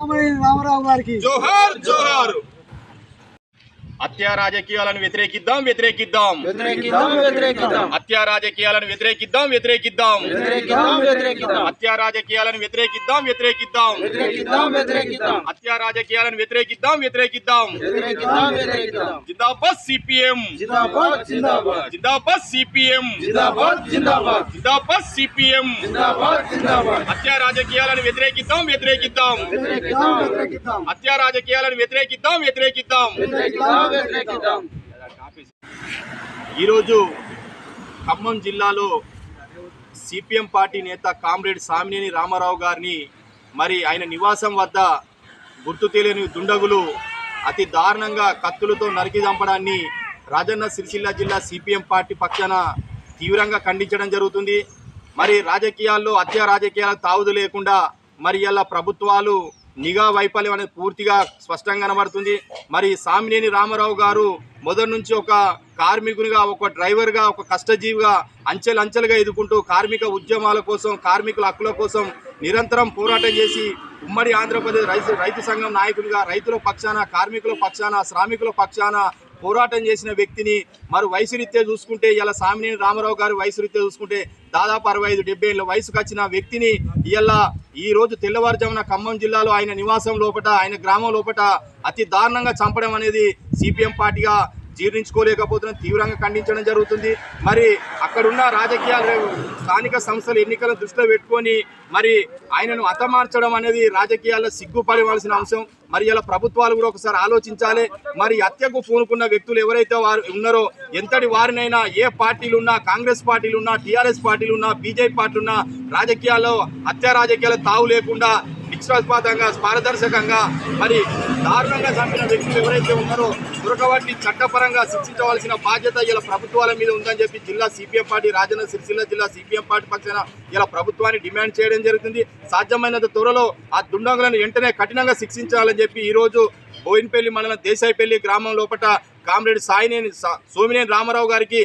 రామారావు గారికి. జోహార్ జోహార్. హత్యా రాజకీయాలను వ్యతిరేకిద్దాం వ్యతిరేకిద్దాం వ్యతిరేకిద్దాం వ్యతిరేకిద్దాం హత్యా రాజకీయాలను వ్యతిరేకిద్దాం వ్యతిరేకిద్దాం వ్యతిరేకిద్దాం వ్యతిరేకిద్దాం హత్యా రాజకీయాలను వ్యతిరేకిద్దాం వ్యతిరేకిద్దాం వ్యతిరేకిద్దాం వ్యతిరేకిద్దాం హత్యా రాజకీయాలను వ్యతిరేకిద్దాం వ్యతిరేకిద్దాం వ్యతిరేకిద్దాం వ్యతిరేకిద్దాం జిందాబాద్ సిపిఎం జిందాబాద్ జిందాబాద్ జిందాబాద్ సిపిఎం జిందాబాద్ జిందాబాద్ జిందాబాద్ సిపిఎం జిందాబాద్ జిందాబాద్ హత్యా రాజకీయాలను వ్యతిరేకిద్దాం వ్యతిరేకిద్దాం వ్యతిరేకిద్దాం వ్యతిరేకిద్దాం హత్యా రాజకీయాలను వ్యతిరేకిద్దాం వ్యతిరేకిద్దాం వ్యతిరేకిద్దాం వ్యతిరేకిద్దాం ఈరోజు ఖమ్మం జిల్లాలో సిపిఎం పార్టీ నేత కామ్రేడ్ సామినేని రామారావు గారిని మరి ఆయన నివాసం వద్ద గుర్తు తెలియని దుండగులు అతి దారుణంగా కత్తులతో నరికి చంపడాన్ని రాజన్న సిరిసిల్ల జిల్లా సిపిఎం పార్టీ పక్షాన తీవ్రంగా ఖండించడం జరుగుతుంది. మరి రాజకీయాల్లో హత్య రాజకీయాలకు తావుదు లేకుండా మరి ఇలా ప్రభుత్వాలు నిఘా వైఫల్యం అనేది పూర్తిగా స్పష్టంగా కనబడుతుంది. మరి సామినేని రామారావు గారు మొదటి నుంచి ఒక కార్మికునిగా ఒక డ్రైవర్గా ఒక కష్టజీవిగా అంచెలంచెలుగా ఎదుర్కొంటూ కార్మిక ఉద్యమాల కోసం కార్మికుల హక్కుల కోసం నిరంతరం పోరాటం చేసి ఉమ్మడి ఆంధ్రప్రదేశ్ రైతు రైతు సంఘం నాయకుడిగా రైతుల పక్షాన కార్మికుల పక్షాన శ్రామికుల పక్షాన పోరాటం చేసిన వ్యక్తిని మరి వయసు రీత్యా చూసుకుంటే ఇలా సామినేని రామారావు గారి వయసు రీత్యా చూసుకుంటే దాదాపు అరవై ఐదు డెబ్బై ఏళ్ళ వయసుకు వచ్చిన వ్యక్తిని ఇలా ఈ రోజు తెల్లవారుజామున ఖమ్మం జిల్లాలో ఆయన నివాసం లోపట ఆయన గ్రామం లోపట అతి దారుణంగా చంపడం అనేది సిపిఎం పార్టీగా జీర్ణించుకోలేకపోతున్నాం తీవ్రంగా ఖండించడం జరుగుతుంది. మరి అక్కడున్న రాజకీయాలు స్థానిక సంస్థల ఎన్నికలను దృష్టిలో పెట్టుకొని మరి ఆయనను హతమార్చడం అనేది రాజకీయాల్లో సిగ్గుపడవలసిన అంశం. మరి ఇలా ప్రభుత్వాలు కూడా ఒకసారి ఆలోచించాలి. మరి హత్యకు పూనుకున్న వ్యక్తులు ఎవరైతే వారు ఉన్నారో ఎంతటి వారినైనా ఏ పార్టీలు ఉన్నా కాంగ్రెస్ పార్టీలు ఉన్నా టీఆర్ఎస్ పార్టీలు ఉన్నా బీజేపీ పార్టీలు ఉన్నా రాజకీయాల్లో హత్య రాజకీయాలు తావు లేకుండా నిష్పక్షపాతంగా పారదర్శకంగా మరి దారుణంగా చంపిన వ్యక్తులు ఎవరైతే ఉన్నారో దొరకవాటిని చట్టపరంగా శిక్షించవలసిన బాధ్యత ఇలా ప్రభుత్వాల మీద ఉందని చెప్పి జిల్లా సిపిఎం పార్టీ రాజన్న సిరిసిల్ల జిల్లా సిపిఎం పార్టీ పక్షాన ఇలా ప్రభుత్వాన్ని డిమాండ్ చేయడం జరుగుతుంది. సాధ్యమైనంత త్వరలో ఆ దుండగులను వెంటనే కఠినంగా శిక్షించాలని చెప్పి ఈరోజు బోయినపల్లి మండలం దేశాయిపల్లి గ్రామం లోపల కామ్రేడ్ సాయినేని సోమినేని రామారావు గారికి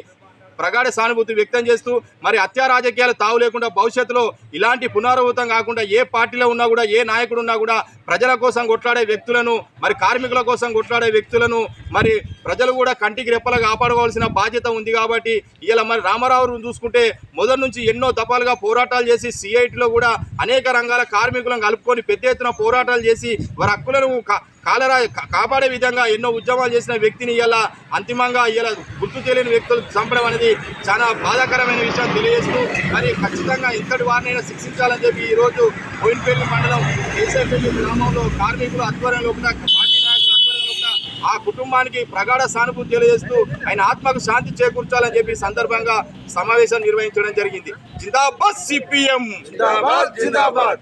ప్రగాఢ సానుభూతి వ్యక్తం చేస్తూ మరి హత్యా రాజకీయాలు తావు లేకుండా భవిష్యత్తులో ఇలాంటి పునరావృతం కాకుండా ఏ పార్టీలో ఉన్నా కూడా ఏ నాయకుడు ఉన్నా కూడా ప్రజల కోసం కొట్లాడే వ్యక్తులను మరి కార్మికుల కోసం కొట్లాడే వ్యక్తులను మరి ప్రజలు కూడా కంటికి రెప్పలు కాపాడుకోవాల్సిన బాధ్యత ఉంది కాబట్టి ఇలా మరి రామారావు చూసుకుంటే మొదటి నుంచి ఎన్నో దఫాలుగా పోరాటాలు చేసి సిఐటిలో కూడా అనేక రంగాల కార్మికులను కలుపుకొని పెద్ద ఎత్తున పోరాటాలు చేసి వారి హక్కులను కా- కాలరా కాపాడే విధంగా ఎన్నో ఉద్యమాలు చేసిన వ్యక్తిని ఇలా అంతిమంగా ఇలా గుర్తు తెలియని వ్యక్తులు చంపడం అనేది చాలా బాధాకరమైన విషయం తెలియజేస్తూ మరి ఖచ్చితంగా ఇంతటి వారినైనా శిక్షించాలని చెప్పి ఈ రోజు బోయినపల్లి మండలం కేశవపల్లి గ్రామంలో కార్మికుల ఆధ్వర్యంలో కూడా పార్టీ నాయకుల ఆధ్వర్యంలో కూడా ఆ కుటుంబానికి ప్రగాఢ సానుభూతి తెలియజేస్తూ ఆయన ఆత్మకు శాంతి చేకూర్చాలని చెప్పి సందర్భంగా సమావేశం నిర్వహించడం జరిగింది. జిందాబాద్ సిపిఎం! జిందాబాద్ జిందాబాద్!